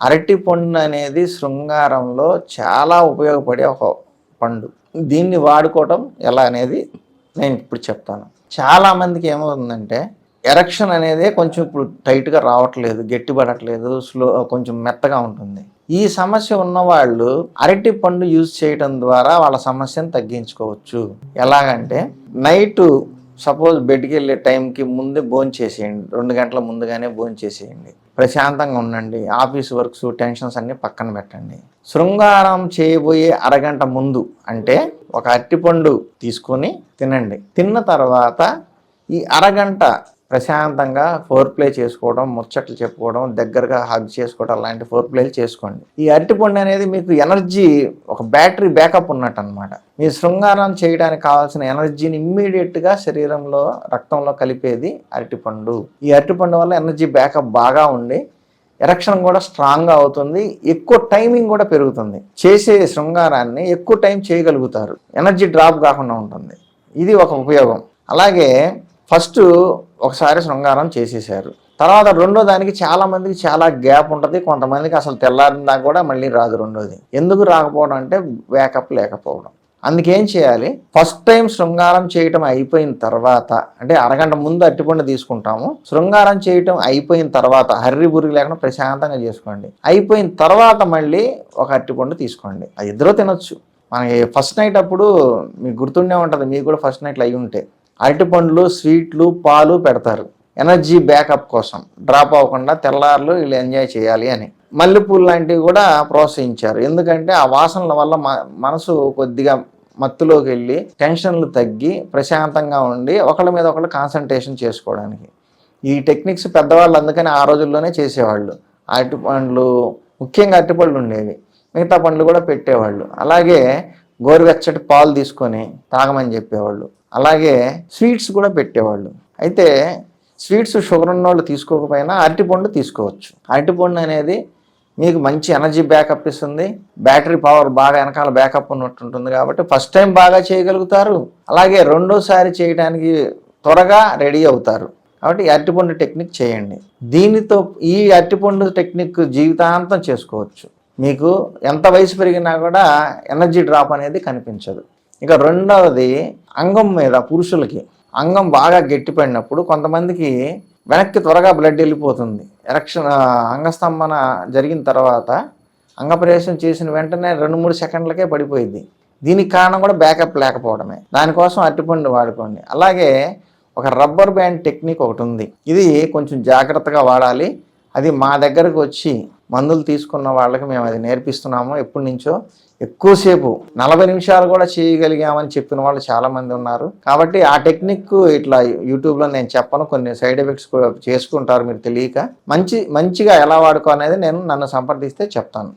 అరటి పండు అనేది శృంగారంలో చాలా ఉపయోగపడే ఒక పండు. దీన్ని వాడుకోవటం ఎలా అనేది నేను ఇప్పుడు చెప్తాను. చాలా మందికి ఏమవుతుందంటే ఎరక్షన్ అనేది కొంచెం ఇప్పుడు టైట్గా రావట్లేదు గట్టిపడట్లేదు స్లో కొంచెం మెత్తగా ఉంటుంది. ఈ సమస్య ఉన్నవాళ్ళు అరటి పండు యూజ్ చేయడం ద్వారా వాళ్ళ సమస్యను తగ్గించుకోవచ్చు. ఎలాగంటే నైటు సపోజ్ బెడ్కి వెళ్ళే టైంకి ముందే భోజనం చేసేయండి. రెండు గంటల ముందుగానే భోజనం చేసేయండి. ప్రశాంతంగా ఉండండి. ఆఫీస్ వర్క్స్ టెన్షన్స్ అన్నీ పక్కన పెట్టండి. శృంగారం చేయబోయే అరగంట ముందు అంటే ఒక అరటిపండు తీసుకొని తినండి. తిన్న తర్వాత ఈ అరగంట ప్రశాంతంగా ఫోర్ ప్లే చేసుకోవడం ముచ్చట్లు చెప్పుకోవడం దగ్గరగా హగ్ చేసుకోవడం అలాంటి ఫోర్ ప్లేలు చేసుకోండి. ఈ అరటిపండు అనేది మీకు ఎనర్జీ ఒక బ్యాటరీ బ్యాకప్ ఉన్నట్టు అనమాట మీ శృంగారం చేయడానికి కావాల్సిన ఎనర్జీని ఇమ్మీడియట్గా శరీరంలో రక్తంలో కలిపేది అరటిపండు ఈ అరటిపండు వల్ల ఎనర్జీ బ్యాకప్ బాగా ఉండి ఎరక్షన్ కూడా స్ట్రాంగ్గా అవుతుంది. ఎక్కువ టైమింగ్ కూడా పెరుగుతుంది. చేసే శృంగారాన్ని ఎక్కువ టైం చేయగలుగుతారు. ఎనర్జీ డ్రాప్ కాకుండా ఉంటుంది. ఇది ఒక ఉపయోగం. అలాగే ఫస్ట్ ఒకసారి శృంగారం చేసేసారు తర్వాత రెండో దానికి చాలా మందికి చాలా గ్యాప్ ఉంటుంది. కొంతమందికి అసలు తెల్లారిందా కూడా మళ్ళీ రాదు రెండోది. ఎందుకు రాకపోవడం అంటే బ్యాకప్ లేకపోవడం. అందుకేం చేయాలి? ఫస్ట్ టైం శృంగారం చేయటం అయిపోయిన తర్వాత అంటే అరగంట ముందు అట్టిపండు తీసుకుంటాము. శృంగారం చేయటం అయిపోయిన తర్వాత హర్రి బురికి లేకుండా ప్రశాంతంగా చేసుకోండి. అయిపోయిన తర్వాత మళ్ళీ ఒక అట్టిపండు తీసుకోండి. అది ఇద్దరు తినొచ్చు. మనకి ఫస్ట్ నైట్ అప్పుడు మీకు గుర్తుండే ఉంటుంది. మీకు కూడా ఫస్ట్ నైట్లు అయి ఉంటే. అరటిపండ్లు స్వీట్లు పాలు పెడతారు. ఎనర్జీ బ్యాకప్ కోసం. డ్రాప్ అవ్వకుండా తెల్లారులు వీళ్ళు ఎంజాయ్ చేయాలి అని. మల్లెపూలు లాంటివి కూడా ప్రోత్సహించారు. ఎందుకంటే ఆ వాసనల వల్ల మనసు కొద్దిగా మత్తులోకి వెళ్ళి టెన్షన్లు తగ్గి ప్రశాంతంగా ఉండి ఒకళ్ళ మీద ఒకళ్ళు కాన్సన్ట్రేషన్ చేసుకోవడానికి. ఈ టెక్నిక్స్ పెద్దవాళ్ళు అందుకని ఆ రోజుల్లోనే చేసేవాళ్ళు. అరటి పండ్లు ముఖ్యంగా అరటిపళ్ళు ఉండేవి. మిగతా పండ్లు కూడా పెట్టేవాళ్ళు. అలాగే గోరువెచ్చటి పాలు తీసుకొని తాగమని చెప్పేవాళ్ళు. అలాగే స్వీట్స్ కూడా పెట్టేవాళ్ళు. అయితే స్వీట్స్ షుగర్ ఉన్నోళ్ళు తీసుకోకపోయినా అరటిపండు తీసుకోవచ్చు. అరటిపండు అనేది మీకు మంచి ఎనర్జీ బ్యాకప్ ఇస్తుంది. బ్యాటరీ పవర్ బాగా వెనకాల బ్యాకప్ ఉన్నట్టు ఉంటుంది కాబట్టి ఫస్ట్ టైం బాగా చేయగలుగుతారు. అలాగే రెండోసారి చేయడానికి త్వరగా రెడీ అవుతారు. కాబట్టి అరటిపండు టెక్నిక్ చేయండి. దీనితో ఈ అరటిపండు టెక్నిక్ జీవితాంతం చేసుకోవచ్చు. మీకు ఎంత వయసు పెరిగినా కూడా ఎనర్జీ డ్రాప్ అనేది కనిపించదు. ఇక రెండవది అంగం మీద పురుషులకి అంగం బాగా గట్టిపడినప్పుడు కొంతమందికి వెనక్కి త్వరగా బ్లడ్ వెళ్ళిపోతుంది. ఎరక్షన్ అంగస్తంభన జరిగిన తర్వాత అంగప్రవేశం చేసిన వెంటనే రెండు మూడు సెకండ్లకే పడిపోయింది దీనికి కారణం కూడా బ్యాకప్ లేకపోవడమే. దానికోసం అరటిపండు వాడుకోండి. అలాగే ఒక రబ్బర్ బ్యాండ్ టెక్నిక్ ఒకటి ఉంది. ఇది కొంచెం జాగ్రత్తగా వాడాలి. అది మా దగ్గరకు వచ్చి మందులు తీసుకున్న వాళ్ళకి మేము అది నేర్పిస్తున్నాము. ఎప్పటి నుంచో ఎక్కువసేపు నలభై నిమిషాలు కూడా చేయగలిగామని చెప్పిన వాళ్ళు చాలామంది ఉన్నారు. కాబట్టి ఆ టెక్నిక్ ఇట్లా యూట్యూబ్లో నేను చెప్పను. కొన్ని సైడ్ ఎఫెక్ట్స్ కూడా చేసుకుంటారు మీరు తెలియక. మంచి మంచిగా ఎలా వాడుకో అనేది నేను నన్ను సంప్రదిస్తే చెప్తాను.